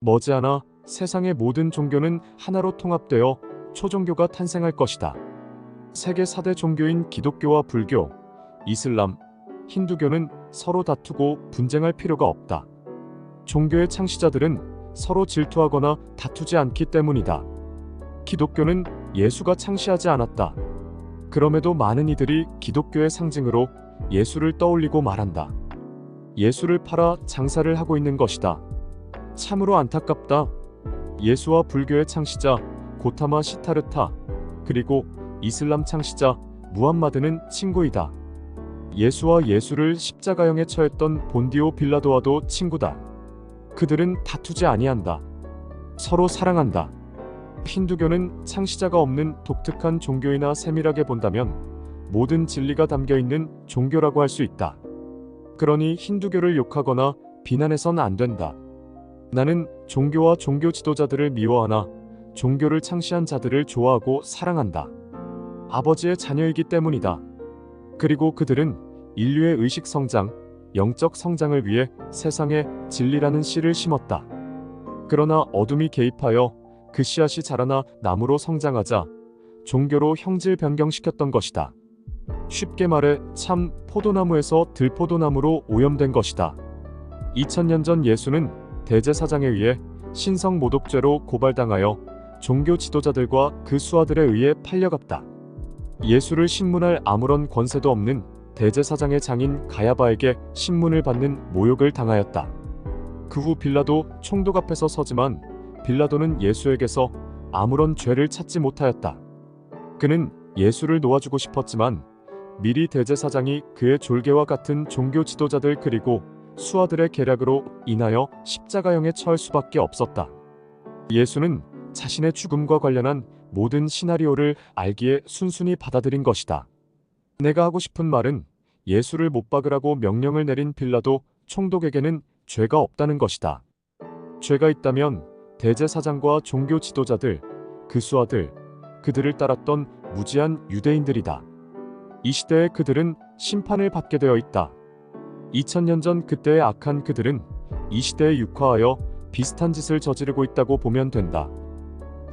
머지않아 세상의 모든 종교는 하나로 통합되어 초종교가 탄생할 것이다. 세계 4대 종교인 기독교와 불교, 이슬람, 힌두교는 서로 다투고 분쟁할 필요가 없다. 종교의 창시자들은 서로 질투하거나 다투지 않기 때문이다. 기독교는 예수가 창시하지 않았다. 그럼에도 많은 이들이 기독교의 상징으로 예수를 떠올리고 말한다. 예수를 팔아 장사를 하고 있는 것이다. 참으로 안타깝다. 예수와 불교의 창시자 고타마 시타르타 그리고 이슬람 창시자 무함마드는 친구이다. 예수와 예수를 십자가형에 처했던 본디오 빌라도와도 친구다. 그들은 다투지 아니한다. 서로 사랑한다. 힌두교는 창시자가 없는 독특한 종교이나 세밀하게 본다면 모든 진리가 담겨 있는 종교라고 할 수 있다. 그러니 힌두교를 욕하거나 비난해선 안 된다. 나는 종교와 종교 지도자들을 미워하나 종교를 창시한 자들을 좋아하고 사랑한다. 아버지의 자녀이기 때문이다. 그리고 그들은 인류의 의식 성장, 영적 성장을 위해 세상에 진리라는 씨를 심었다. 그러나 어둠이 개입하여 그 씨앗이 자라나 나무로 성장하자 종교로 형질 변경시켰던 것이다. 쉽게 말해 참 포도나무에서 들포도나무로 오염된 것이다. 2000년 전 예수는 대제사장에 의해 신성 모독죄로 고발당하여 종교 지도자들과 그 수하들에 의해 팔려갔다. 예수를 신문할 아무런 권세도 없는 대제사장의 장인 가야바에게 신문을 받는 모욕을 당하였다. 그 후 빌라도 총독 앞에서 서지만 빌라도는 예수에게서 아무런 죄를 찾지 못하였다. 그는 예수를 놓아주고 싶었지만 미리 대제사장이 그의 졸개와 같은 종교 지도자들 그리고 수하들의 계략으로 인하여 십자가형에 처할 수밖에 없었다. 예수는 자신의 죽음과 관련한 모든 시나리오를 알기에 순순히 받아들인 것이다. 내가 하고 싶은 말은 예수를 못 박으라고 명령을 내린 빌라도 총독에게는 죄가 없다는 것이다. 죄가 있다면 대제사장과 종교 지도자들, 그 수하들, 그들을 따랐던 무지한 유대인들이다. 이 시대에 그들은 심판을 받게 되어 있다. 2000년 전 그때의 악한 그들은 이 시대에 육화하여 비슷한 짓을 저지르고 있다고 보면 된다.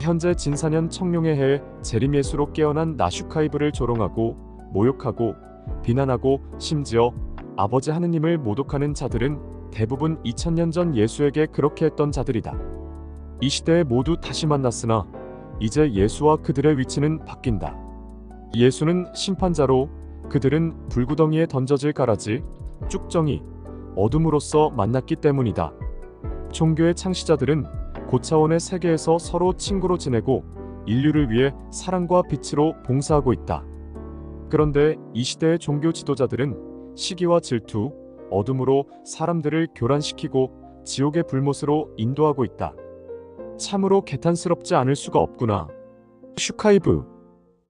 현재 진사년 청룡의 해에 재림예수로 깨어난 나슈카이브를 조롱하고 모욕하고 비난하고 심지어 아버지 하느님을 모독하는 자들은 대부분 2000년 전 예수에게 그렇게 했던 자들이다. 이 시대에 모두 다시 만났으나 이제 예수와 그들의 위치는 바뀐다. 예수는 심판자로 그들은 불구덩이에 던져질 가라지, 쭉정이, 어둠으로서 만났기 때문이다. 종교의 창시자들은 고차원의 세계에서 서로 친구로 지내고 인류를 위해 사랑과 빛으로 봉사하고 있다. 그런데 이 시대의 종교 지도자들은 시기와 질투, 어둠으로 사람들을 교란시키고 지옥의 불못으로 인도하고 있다. 참으로 개탄스럽지 않을 수가 없구나. 슈카이브